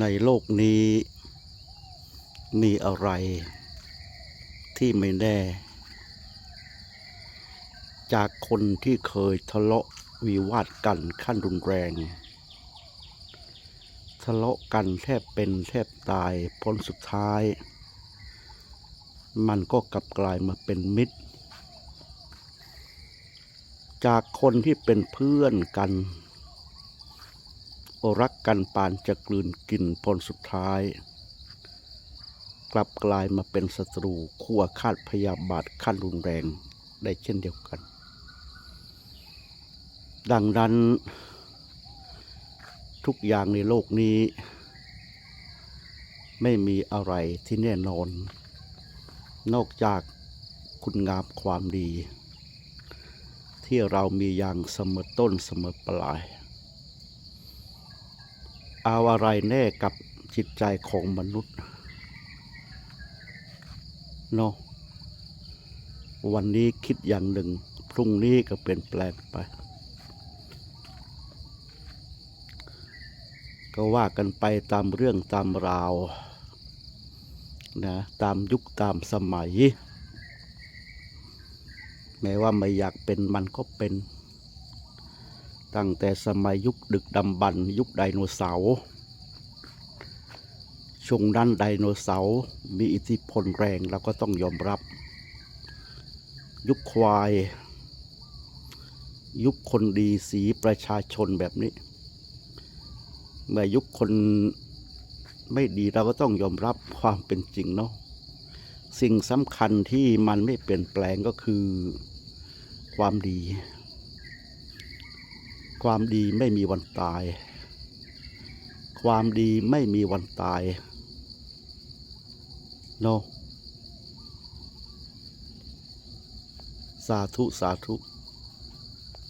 ในโลกนี้มีอะไรที่ไม่แน่ จากคนที่เคยทะเลาะวิวาทกันขั้นรุนแรง ทะเลาะกันแทบเป็นแทบตายผลสุดท้าย มันก็กลับกลายมาเป็นมิตร จากคนที่เป็นเพื่อนกัน รักกันปานจะกลืนกินผลสุดท้าย กลับกลายมาเป็นศัตรูขั้วคาดพยาบาทขั้นรุนแรงได้เช่นเดียวกัน ดังนั้น ทุกอย่างในโลกนี้ ไม่มีอะไรที่แน่นอน นอกจากคุณงามความดี ที่เรามีอย่างเสมอต้นเสมอปลาย เอาอะไรแน่กับจิตใจของมนุษย์เนาะวันนี้คิดอย่างหนึ่ง พรุ่งนี้ก็เปลี่ยนแปลงไป ก็ว่ากันไปตามเรื่องตามราวนะตามยุคตามสมัย แม้ว่าไม่อยากเป็นมันก็เป็น ตั้งแต่สมัยยุคดึกดำบรรยุคไดโนเสาร์ช่วงนั้นไดโนเสาร์มีอิทธิพลแรงเราก็ต้องยอมรับ ยุคควาย ยุคคนดีสีประชาชนแบบนี้ เมื่อยุคคนไม่ดีเราก็ต้องยอมรับความเป็นจริงเนาะสิ่งสำคัญที่มันไม่เปลี่ยนแปลงก็คือความดี ความดีไม่มีวันตาย ความดีไม่มีวันตายโนสาธุ สาธุ